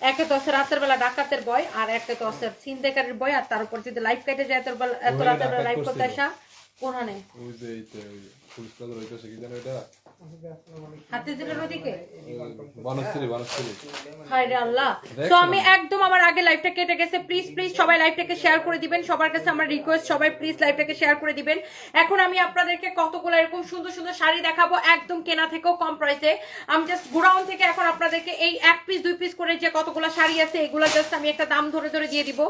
একে তো আছে রাতের বেলা ডাকাতের বই আর একে তো আছে সিন্দেকারের বয় আর তার উপর যদি লাইফ কেটে যায় এত বেলা- এত ওই রাতের বেলা লাইফ করতে। আসা কোনখানে ওই হাতে ওদিকে আল্লাহ। তো আমি একদম আমার আগে লাইভটা কেটে গেছে। প্লিজ প্লিজ সবাই লাইভটাকে শেয়ার করে দিবেন। সবার কাছে আমার রিকোয়েস্ট সবাই প্লিজ লাইভটাকে শেয়ার করে দিবেন। এখন আমি আপনাদেরকে কতগুলো এরকম সুন্দর সুন্দর শাড়ি দেখাবো একদম কেনা থেকেও কম প্রাইসে আমি জাস্ট গোডাউন থেকে এখন আপনাদেরকে এই এক পিস দুই পিস করে যে কতগুলো শাড়ি আছে এগুলো জাস্ট আমি একটা দাম ধরে ধরে দিয়ে দিব।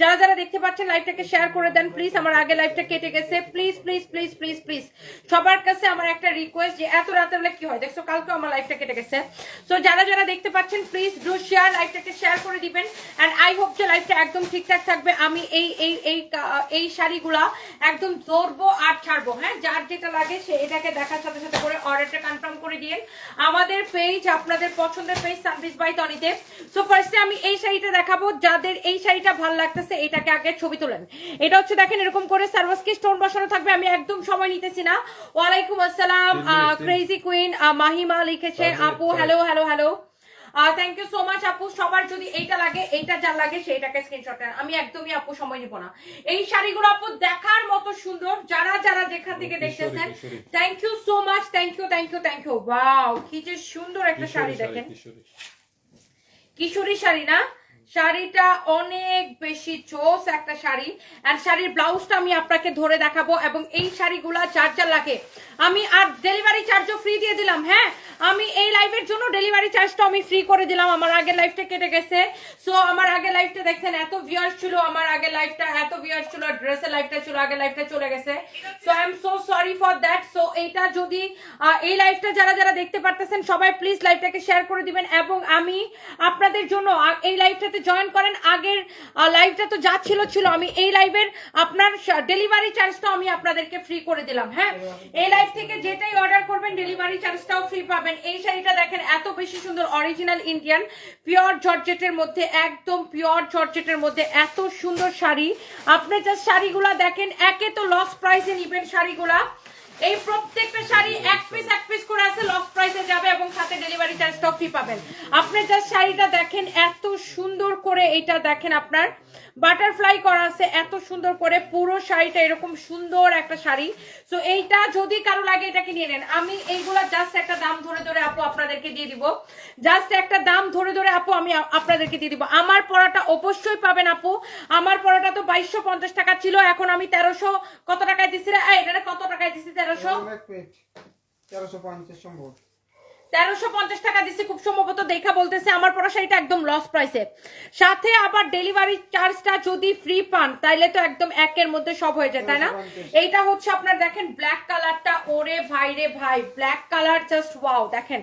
যারা যারা দেখতে পাচ্ছেন লাইভটাকে শেয়ার করে দেন প্লিজ আমার আগে লাইভটা কেটে গেছে। Please please please please please সবার কাছে আমার একটা রিকোয়েস্ট যে এত রাতের বেলা কি হয়? দেখছ কালকে আমার লাইভটা কেটে গেছে। সো যারা যারা দেখতে পাচ্ছেন প্লিজ ডু শেয়ার লাইভটাকে শেয়ার করে দিবেন। এন্ড আই হোপ যে লাইভটা একদম ঠিকঠাক থাকবে। আমি এই এই এই এই শাড়িগুলা একদম ধরবো আর ছাড়বো। হ্যাঁ যার যেটা লাগে সে এটাকে দেখার সাথে সাথে করে অর্ডারটা কনফার্ম করে দিন আমাদের পেজ আপনাদের পছন্দের পেজ সার্ভিস বাই তনিতে সো ফার্স্টে আমি এই শাড়িটা দেখাবো। যাদের এই শাড়িটা ভালো লাগতেছে এটাকে আগে ছবি তোলেন। এটা হচ্ছে দেখেন এরকম করে সার্ভাসকে স্টোন বসানো থাকবে। আমি একদম সময় নিতেছি না। ওয়ালাইকুম আসসালাম তিন- ক্রেজি কুইন মাহিমা লিখেছে আপু hello hello hello thank you so much আপু। সবার যদি এইটা লাগে এইটা যা লাগে সেইটাকে স্ক্রিনশট নেন। আমি একদমই আপু সময় নিব না। এই শাড়িগুলো আপু দেখার মতো সুন্দর। যারা যারা যেখান থেকে দেখতেছেন thank you so much thank you thank you thank you wow কি যে সুন্দর একটা শাড়ি দেখেন। কিশোরী শাড়ি না? শাড়িটা অনেক বেশি চোস একটা শাড়ি। এন্ড শাড়ির ব্লাউজটা আমি আপনাকে ধরে দেখাবো এবং এই শাড়িগুলা যার যা লাগে। আমি আর ডেলিভারি চার্জও ফ্রি দিয়ে দিলাম হ্যাঁ? আমি এই লাইভের জন্য ডেলিভারি চার্জটা আমি ফ্রি করে দিলাম। আমার আগের লাইফটা কেটে গেছে। সো আমার আগের লাইফটা দেখছেন, এত ভিউয়ার্স ছিল। আমার আগের লাইফটা এত ভিউয়ার্স ছিল। ড্রেসের লাইফটা ছিল, আগের লাইফটা চলে গেছে। So I am so sorry for that so এইটা যদি এই লাইফটা যারা যারা দেখতে পারতেছেন, সবাই প্লিজ লাইভটাকে শেয়ার করে দিবেন এবং আমি আপনাদের জন্য এই লাইভটাতে জয়েন করেন, আগের লাইভটা তো যা ছিল ছিল। আমি এই লাইভের আপনার ডেলিভারি চার্জটাও আমি আপনাদেরকে ফ্রি করে দিলাম হ্যাঁ? এই লাইভ থেকে যেটাই অর্ডার করবেন ডেলিভারি চার্জটাও ফ্রি পাবেন। এই শাড়িটা দেখেন, এত বেশি সুন্দর অরিজিনাল ইন্ডিয়ান পিওর জর্জেটের মধ্যে, একদম পিওর জর্জেটের মধ্যে এত সুন্দর শাড়ি। আপনি জাস্ট শাড়িগুলা দেখেন, একে তো লস প্রাইসে নিবেন শাড়িগুলা। এই প্রত্যেকটা শাড়ি এক পিস এক পিস করে আছে লস প্রাইসে যাবে এবং সাথে ডেলিভারি চার্জটাও ফ্রি পাবেন। আপনি যা শাড়িটা দেখেন, এত সুন্দর করে এটা দেখেন আপনার। বাটারফ্লাই করা আছে, এত সুন্দর করে পুরো শাড়িটা এরকম সুন্দর একটা শাড়ি। সো এইটা যদি কারও লাগে এটাকে নিয়ে নেন। আমি এইগুলা জাস্ট একটা দাম ধরে ধরে আপু আপনাদেরকে দিয়ে দিব। জাস্ট একটা দাম ধরে ধরে আপু আমি আপনাদেরকে দিয়ে দিব। আমার পড়াটা অবশ্যই পাবেন আপু। আমার পড়াটা তো বাইশশো পঞ্চাশ টাকা ছিল, এখন আমি তেরোশো কত টাকায় দিছি রে? এটা কত টাকায় দিছি? তেরোশো? তেরোশো পঞ্চাশ সম্ভব। তেরোশো পঞ্চাশ টাকা দিচ্ছি খুব সম্ভবত দেখা বলতেছে আমার পড়া শাড়িটা একদম লস প্রাইসে সাথে আবার ডেলিভারি চার্জটা যদি ফ্রি পান তাইলে তো একদম একের মধ্যে সব হয়ে যায় তাই না? এইটা হচ্ছে আপনার দেখেন ব্ল্যাক কালারটা ওরে ভাই রে ভাই ব্ল্যাক কালার জাস্ট ওয়াও দেখেন।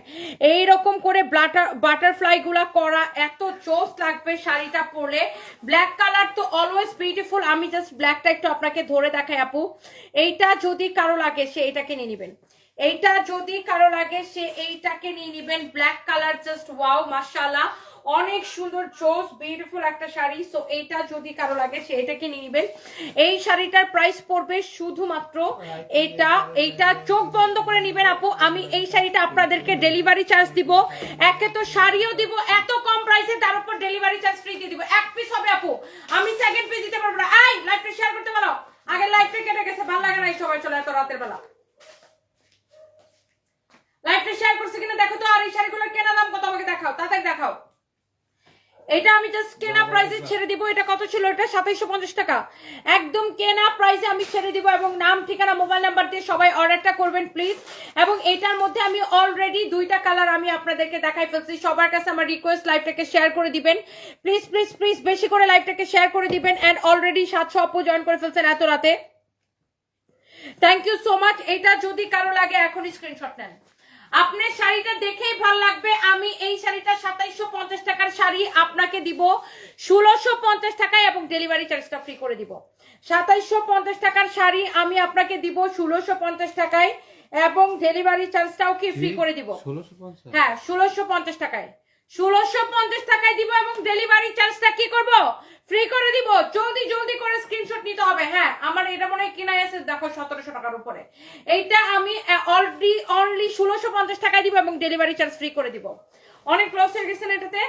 এই রকম করে ব্লাটার বাটারফ্লাই গুলা করা এত চোস লাগবে শাড়িটা পরলে। ব্ল্যাক কালার তো অলওয়েজ বিউটিফুল আমি জাস্ট ব্ল্যাকটা একটু আপনাকে ধরে দেখাই আপু। এইটা যদি কারও লাগে সে এটাকে নিয়ে নিবেন। এইটা যদি কারও লাগে সে এইটাকে নিয়ে নিবেন। ব্ল্যাক কালার জাস্ট ওয়াও মাশাআল্লাহ। অনেক সুন্দর চোস বিউটিফুল একটা শাড়ি। সো এইটা যদি কারও লাগে সে এটাকে নিয়ে নিবেন। এই শাড়িটার প্রাইস পড়বে শুধুমাত্র এটা এইটা চোখ বন্ধ করে নিবেন আপু। আমি এই শাড়িটা আপনাদেরকে ডেলিভারি চার্জ দিব। একে তো শাড়িও দিব এত কম প্রাইসে তার উপর ডেলিভারি চার্জ ফ্রি দিয়ে দিব। এক পিস হবে আপু। আমি সেকেন্ড পিস দিতে পারব না। আই লাইভটা শেয়ার করতে পারো আগে লাইভটা কেটে গেছে ভালো লাগে না এই সবাই চলে এত রাতের বেলা। লাইভটা শেয়ার করছে কিনা দেখো তো আর এই শাড়িগুলোর কেনা দাম কত আমাকে দেখাও তাড়াতাড়ি দেখাও। এটা আমি জাস্ট কেনা প্রাইসে ছেড়ে দিব এটা কত ছিল? এটা সাতাইশো পঞ্চাশ টাকা। একদম কেনা প্রাইসে আমি ছেড়ে দিব এবং নাম ঠিকানা মোবাইল নাম্বার দিয়ে সবাই অর্ডারটা করবেন প্লিজ এবং এটার মধ্যে আমি অলরেডি দুইটা কালার আমি আপনাদেরকে দেখাই ফেলছি। সবার কাছে আমার রিকোয়েস্ট লাইভটাকে শেয়ার করে দিবেন। প্লিজ প্লিজ প্লিজ বেশি করে লাইভটাকে শেয়ার করে দিবেন এন্ড অলরেডি সাতশো অপু জয়েন করে ফেলছেন এত রাতে। থ্যাংক ইউ সো মাচ এটা যদি কারও লাগে এখনই স্ক্রিনশট নেন। আপনার শাড়িটা দেখেই ভালো লাগবে। আমি এই শাড়িটা সাতাইশো পঞ্চাশ টাকার শাড়ি আপনাকে দিব। ষোলোশো পঞ্চাশ টাকায় এবং ডেলিভারি চার্জটা ফ্রি করে দিব। সাতাইশো পঞ্চাশ টাকার শাড়ি আমি আপনাকে দিব ষোলোশো পঞ্চাশ টাকায় এবং ডেলিভারি চার্জটাও কি ফ্রি করে দিব? হ্যাঁ ষোলোশো পঞ্চাশ টাকায়। ষোলোশো পঞ্চাশ টাকায় দিব এবং ডেলিভারি চার্জটা কি করব? ফ্রি করে দিব। জলদি জলদি করে স্ক্রিনশট নিতে হবে। হ্যাঁ আমার এটা মনে হয় কিনা আছে। দেখো সতেরোশো টাকার উপরে। এইটা আমি অলরেডি অনলি ষোলোশো পঞ্চাশ টাকায় দিব এবং ডেলিভারি চার্জ ফ্রি করে দিব। অনেক এটাতে?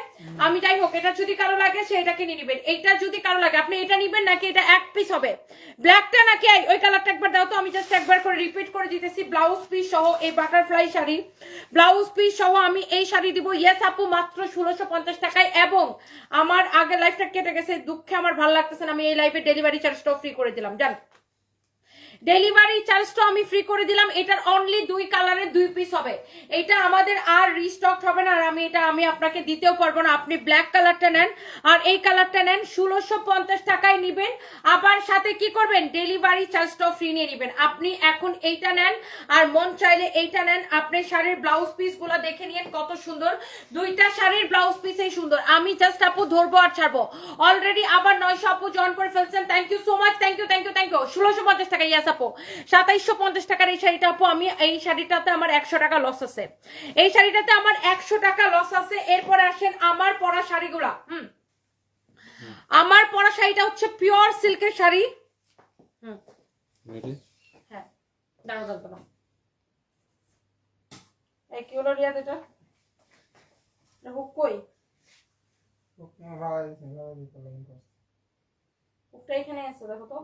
আমি যাই হোক, এটা যদি কারও লাগে, সে এটাকে নিয়ে নিবেন। এইটা যদি কারও লাগে, আপনি এটা নিবেন নাকি এটা এক পিস হবে? ব্ল্যাকটা নাকি ওই কালারটা একবার দাও তো, আমি জাস্ট একবার করে রিপিট করে দিতেছি। ব্লাউজ পিস সহ এই বাটারফ্লাই শাড়ি। ব্লাউজ পিস সহ আমি এই শাড়ি দিব। ইয়েস আপু, মাত্র ষোলোশো পঞ্চাশ টাকায় এবং আমার আগের লাইফটা কেটে গেছে। দুঃখে আমার ভালো লাগতেছে না, আমি এই লাইফে ডেলিভারি চার্জটাও ফ্রি করে দিলাম। জান ডেলিভারি চার্জটা আমি ফ্রি করে দিলাম। এটার অনলি দুই কালারের দুই পিস হবে। এটা আমাদের আর রিস্টক হবে না। আর আমি এটা, আমি আপনাকে দিতেও পারব না। আপনি ব্ল্যাক কালারটা নেন। আর এই কালারটা নেন, ষোলোশো পঞ্চাশ টাকায় নিবেন। আবার সাথে কি করবেন? ডেলিভারি চার্জটাও ফ্রি নিয়ে নিবেন। আপনি এখন এইটা নেন। আর মন চাইলে এইটা নেন। আপনি শাড়ির ব্লাউজ পিসগুলো দেখে নিন কত সুন্দর। দুইটা শাড়ির ব্লাউজ পিসেই সুন্দর। আমি জাস্ট আপু ধরবো আর ছাড়বো। অলরেডি আবার নয়শো আপু জয়েন করে ফেলছেন। Thank you so much thank you you ষোলোশো পঞ্চাশ টাকা ইয়াস আপু। সাতাইশশো পঞ্চাশ টাকার এই শাড়িটা আপু আমি এই শাড়িটাতে আমার একশো টাকা লস আছে। এই শাড়িটাতে আমার একশো টাকা লস আছে এরপরে আসেন আমার পরা শাড়িগুলা। হুম। আমার পরা শাড়িটা হচ্ছে পিওর সিল্কের শাড়ি। হুম। হ্যাঁ। দাঁড়াও দাঁড়াও এই কি হলো রিয়াদ এটা? হুক কই? রায় রায় দিতে লাগবে হুকটা এখানে আছে দেখো তো।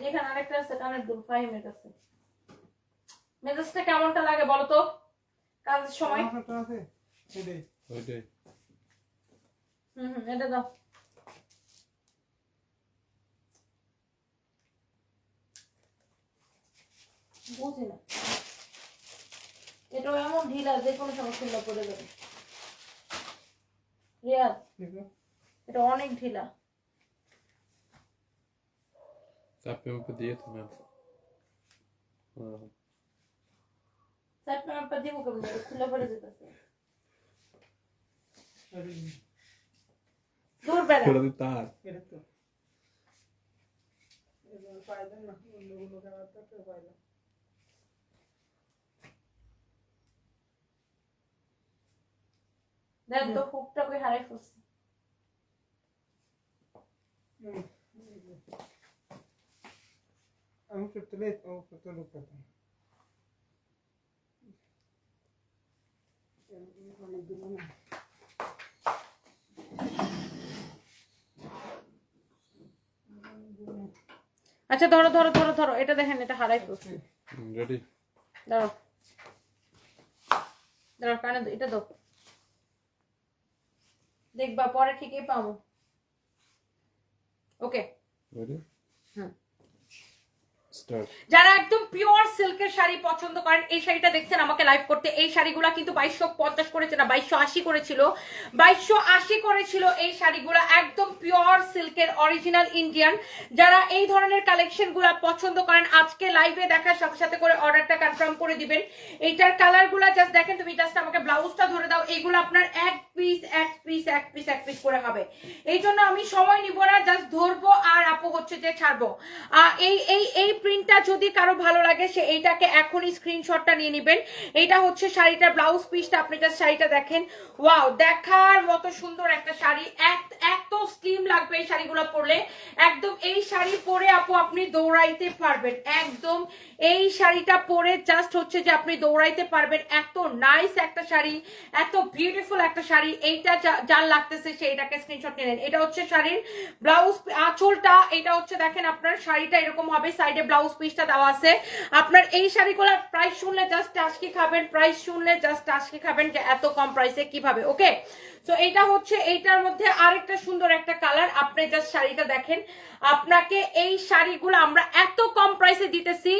যেখানে আরেকটা আছে কানের দুল ফাইভ মিনিট আছে মেজাজটা কেমনটা লাগে বলো তো? কাজের সময়। ওইটাই। হুম হুম এটা দাও। বুঝি না। এটাও এমন ঢিলা যে কোনো খুললা পড়ে যাবে। আছে এটা অনেক ঢিলা। চাপে উপরে দিয়ে ম্যাপটা দিব কেমন? খুলে পড়ে যেতেছে। দূর বেড়া। এটা তো। না। অন্যগুলো তো দেখ তো হুকটা কই হারাই ফেলছে। আমি করতে লেট ও করতে লোক করতাম অনেকগুলো না আচ্ছা ধরো ধরো ধরো ধরো এটা দেখেন এটা হারাই ফেলছে রেডি দাঁড়াও দাঁড়াও কানে এটা দাও দেখবা পরে ঠিকই পাবো। ওকে। যারা একদম পিওর সিল্কের শাড়ি পছন্দ করেন এই শাড়িটা দেখছেন আমাকে লাইভ করতে এই শাড়িগুলা কিন্তু বাইশশো পঞ্চাশ করেছে না বাইশশো আশি করেছিল। বাইশশো আশি করেছিল এই শাড়িগুলা একদম পিওর সিল্কের অরিজিনাল ইন্ডিয়ান যারা এই ধরনের কালেকশনগুলা পছন্দ করেন আজকে লাইভে দেখার সাথে সাথে করে অর্ডারটা কনফার্ম করে দিবেন। এইটার কালারগুলা জাস্ট দেখেন তুমি জাস্ট আমাকে ব্লাউজটা ধরে দাও এইগুলো আপনার এক পিস এক পিস এক পিস এক পিস করে হবে। এই জন্য আমি সময় নিব না জাস্ট ধরবো আর আপু হচ্ছে যে ছাড়বো। এই এই এই প্রিন্টটা যদি কারও ভালো লাগে, সে এইটাকে এখনই স্ক্রিনশটটা নিয়ে নেবেন। এটা হচ্ছে শাড়িটার ব্লাউজ পিসটা আপনি জাস্ট শাড়িটা দেখেন। ওয়াও দেখার মতো সুন্দর একটা শাড়ি। এত- এত স্লিম লাগবে এই শাড়িগুলো পরলে। একদম এই শাড়ি পরে আপু আপনি দৌড়াইতে পারবেন। একদম এই শাড়িটা পরে জাস্ট হচ্ছে যে আপনি দৌড়াইতে পারবেন। এত নাইস একটা শাড়ি, এত বিউটিফুল একটা শাড়ি। এইটা যার লাগতেছে সেইটাকে স্ক্রিনশট নিলেন এটা হচ্ছে শাড়ির ব্লাউজ আঁচলটা, এটা হচ্ছে দেখেন আপনার শাড়িটা এরকম হবে সাইডে ব্লাউজ পিসটা দেওয়া আছে। আপনার এই শাড়িগুলোর প্রাইস শুনলে জাস্ট টাসকি খাবেন প্রাইস শুনলে জাস্ট টাসকি খাবেন যে এত কম প্রাইসে কীভাবে ওকে তো এইটা হচ্ছে, এইটার মধ্যে আরেকটা সুন্দর একটা কালার আপনি জাস্ট শাড়িটা দেখেন। আপনাকে এই শাড়িগুলো আমরা এত কম প্রাইসে দিতেছি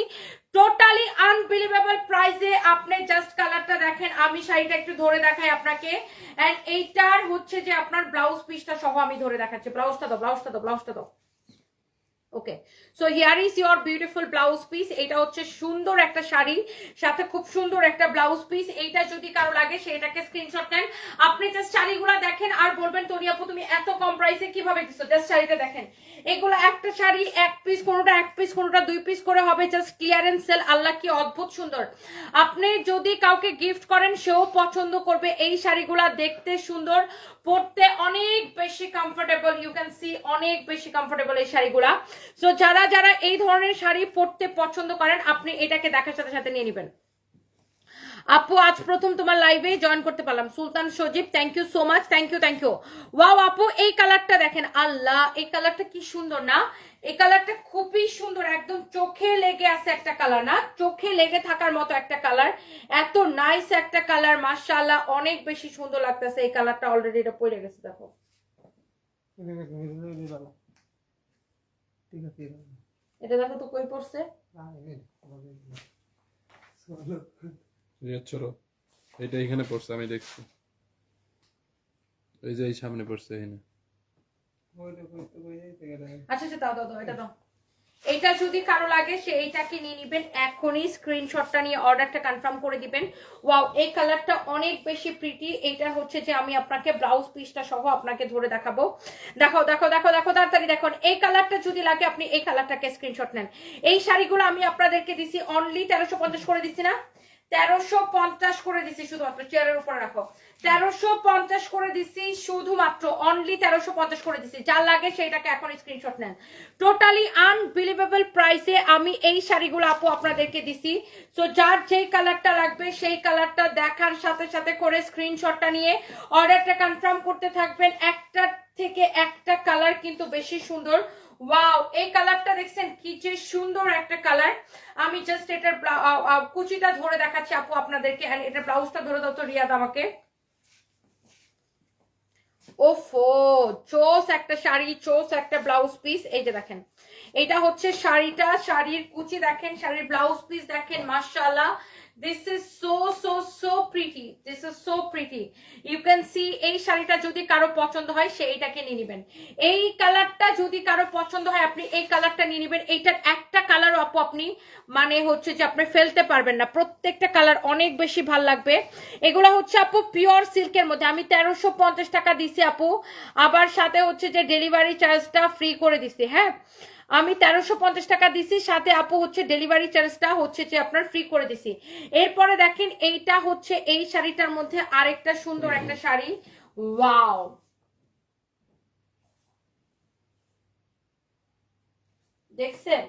টোটালি আনবিলিভেবল প্রাইসে আপনি জাস্ট কালারটা দেখেন। আমি শাড়িটা একটু ধরে দেখাই আপনাকে। এন্ড এইটার হচ্ছে যে আপনার ব্লাউজ পিসটা সহ আমি ধরে দেখাচ্ছি। ব্লাউজটা দাও ব্লাউজটা দাও ব্লাউজটা দাও। Okay so here is your beautiful blouse piece এটা হচ্ছে সুন্দর একটা শাড়ি, সাথে খুব সুন্দর একটা ব্লাউজ পিস এইটা যদি কারও লাগে সেটাকে স্ক্রিনশট নেন। আপনি জাস্ট শাড়িগুলো দেখেন আর বলবেন তনি আপু, তুমি এত কম প্রাইসে কীভাবে দিছো? জাস্ট শাড়িটা দেখেন। এগুলো একটা শাড়ি, এক পিস কোনোটা, এক পিস কোনোটা, দুই পিস করে হবে। জাস্ট ক্লিয়ারেন্স সেল আল্লাহ কি অদ্ভুত সুন্দর। আপনি যদি কাউকে গিফট করেন, সেও পছন্দ করবে এই শাড়িগুলা দেখতে সুন্দর। পরতে অনেক বেশি কমফোর্টেবল ইউ ক্যান সি অনেক বেশি কমফোর্টেবল এই শাড়িগুলা। সো যারা যারা এই ধরনের শাড়ি পরতে পছন্দ করেন, আপনি এটাকে দেখার সাথে সাথে নিয়ে নেবেন। আপু, আজ প্রথম তোমার লাইভে জয়েন করতে পারলাম। Sultan Sajib thank you so much thank you thank you wow আপু, এই কালারটা দেখেন, আল্লাহ, এই কালারটা কি সুন্দর না? এই কালারটা খুবই সুন্দর, একদম চোখে লেগে আছে একটা কালার না? চোখে লেগে থাকার মতো একটা কালার এত নাইস একটা কালার মাশাআল্লাহ, অনেক বেশি সুন্দর লাগতেছে এই কালারটা অলরেডি এটা পড়ে গেছে দেখো। ঠিক আছে। এটা দেখো তো কই পড়ছে এটা এখানে পড়ছে আমি দেখছি এই যে এই সামনে পড়ছে এখানে আচ্ছা আচ্ছা দাও দাও দাও এটা দাও এটা যদি কারও লাগে, সে এইটাকে নিয়ে নিবেন এখনই। স্ক্রিনশটটা নিয়ে অর্ডারটা কনফার্ম করে দিবেন। ওয়াও এই কালারটা অনেক বেশি প্রিটি এটা হচ্ছে যে আমি আপনাকে ব্লাউজ পিসটা সহ আপনাকে ধরে দেখাবো। দেখো দেখো দেখো দেখো তাড়াতাড়ি দেখুন। এই কালারটা যদি লাগে, আপনি এই কালারটাকে স্ক্রিনশট নেন। এই শাড়িগুলো আমি আপনাদেরকে দিছি অনলি তেরোশো পঞ্চাশ করে দিছি না। তেরোশো পঞ্চাশ করে দিছি শুধুমাত্র চেয়ারের উপরে রাখো। তেরোশো পঞ্চাশ করে দিছি শুধুমাত্র অনলি তেরোশো পঞ্চাশ করে দিছি। যা লাগে সেটাকে এখন স্ক্রিনশট নেন। টোটালি আনবিলিভেবল প্রাইসে আমি এই শাড়িগুলো আপু আপনাদেরকে দিছি। তো যার যেই কালারটা লাগবে, সেই কালারটা দেখার সাথে সাথে করে স্ক্রিনশটটা নিয়ে অর্ডারটা কনফার্ম করতে থাকবেন। একটা থেকে একটা কালার কিন্তু বেশি সুন্দর। ওয়াও এই কালারটা দেখছেন? কি যে সুন্দর একটা কালার আমি জাস্ট এটার কুচিটা ধরে দেখাচ্ছি আপু আপনাদেরকে ব্লাউজটা ধরে দাও তো রিয়াদ আমাকে। ওফো, চোস একটা শাড়ি, চোস একটা ব্লাউজ পিস এই যে দেখেন, এটা হচ্ছে শাড়িটা, শাড়ির কুচি দেখেন, শাড়ির ব্লাউজ পিস দেখেন, মাশাআল্লাহ। This is so so so pretty this is so pretty you can see এই শাড়িটা যদি কারও পছন্দ হয়, সে এইটাকে নিয়ে নেবেন। এই কালারটা যদি কারও পছন্দ হয়, আপনি এই কালারটা নিয়ে নেবেন। এইটার একটা কালারও আপু আপনি মানে হচ্ছে যে আপনি ফেলতে পারবেন না। প্রত্যেকটা কালার অনেক বেশি ভালো লাগবে। এগুলো হচ্ছে আপু পিওর সিল্কের মধ্যে। আমি তেরোশো পঞ্চাশ টাকা দিছি আপু। আবার সাথে হচ্ছে যে ডেলিভারি চার্জটা ফ্রি করে দিছি হ্যাঁ? আমি তেরোশো পঞ্চাশ টাকা দিছি, সাথে আপু হচ্ছে ডেলিভারি চার্জটা হচ্ছে যে আপনার ফ্রি করে দিছি। এরপরে দেখেন, এইটা হচ্ছে এই শাড়িটার মধ্যে আরেকটা সুন্দর একটা শাড়ি। ওয়াও দেখছেন?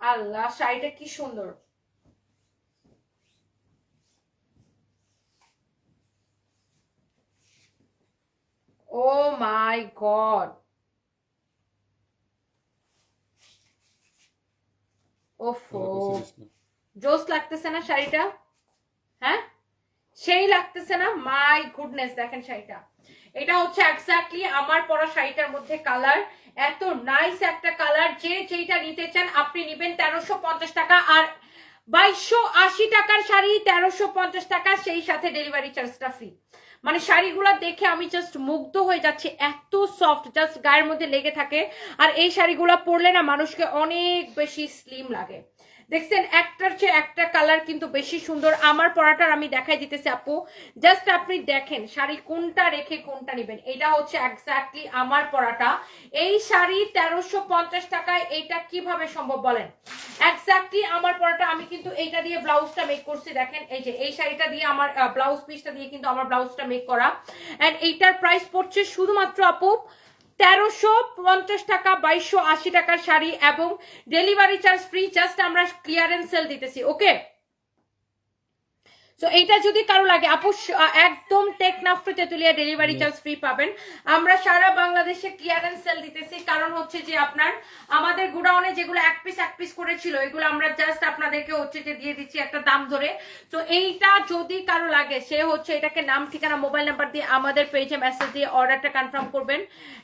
আল্লাহ, শাড়িটা কি সুন্দর। ও মাই গড ওফো। জোস লাগতেছে না শাড়িটা? হ্যাঁ? সেই লাগতেছে না মাই গুডনেস দেখেন শাড়িটা। এটা হচ্ছে এক্স্যাক্টলি আমার পরা শাড়িটার মধ্যে কালার এত নাইস একটা কালার যে যেইটা নিতে চান আপনি নিবেন তেরোশো পঞ্চাশ টাকা আর বাইশশো আশি টাকার শাড়ি তেরোশো পঞ্চাশ টাকা সেই সাথে ডেলিভারি চার্জটা ফ্রি মানে শাড়িগুলো দেখে আমি জাস্ট মুগ্ধ হয়ে যাচ্ছি, এত সফট জাস্ট গায়ের মধ্যে লেগে থাকে। আর এই শাড়িগুলো পরলে না মানুষকে অনেক বেশি স্লিম লাগে। দেখছেন, একটার চেয়ে একটা কালার কিন্তু বেশি সুন্দর। আমার পরাটার আমি দেখাই দিতেছি, আপু। জাস্ট আপনি দেখেন শাড়ি কোনটা রেখে কোনটা নেবেন। এটা হচ্ছে এক্স্যাক্টলি আমার পরাটা এই শাড়ি তেরোশো পঞ্চাশ টাকায় এইটা কীভাবে সম্ভব বলেন? এক্স্যাক্টলি আমার পরাটা আমি কিন্তু এইটা দিয়ে ব্লাউজটা মেক করছি। দেখেন, এই যে এই শাড়িটা দিয়ে আমার ব্লাউজ পিসটা দিয়ে কিন্তু আমার ব্লাউজটা মেক করা। এন্ড এইটার প্রাইস পড়ছে শুধুমাত্র, আপু তেরোশো পঞ্চাশ টাকা, বাইশশো আশি টাকার শাড়ি এবং ডেলিভারি চার্জ ফ্রি জাস্ট আমরা ক্লিয়ারেন্স সেল দিতেছি ওকে সো এইটা যদি কারও লাগে আপু একদম Teknaf to Tetulia delivery charge free পাবেন। আমরা সারা বাংলাদেশে ক্লিয়ারেন্স সেল দিতেছি। কারণ হচ্ছে যে আপনার আমাদের গোডাউনে যেগুলো এক পিস এক পিস করেছিল এগুলো আমরা জাস্ট আপনাদেরকে হচ্ছে যে দিয়ে দিচ্ছি একটা দাম ধরে। তো এইটা যদি কারও লাগে সে হচ্ছে এটাকে নাম ঠিকানা মোবাইল নাম্বার দিয়ে আমাদের পেজে মেসেজ দিয়ে অর্ডারটা কনফার্ম করবেন।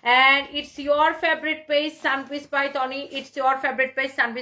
And it's your favourite page Sunpiece by Tony it's your favourite page Sunpiece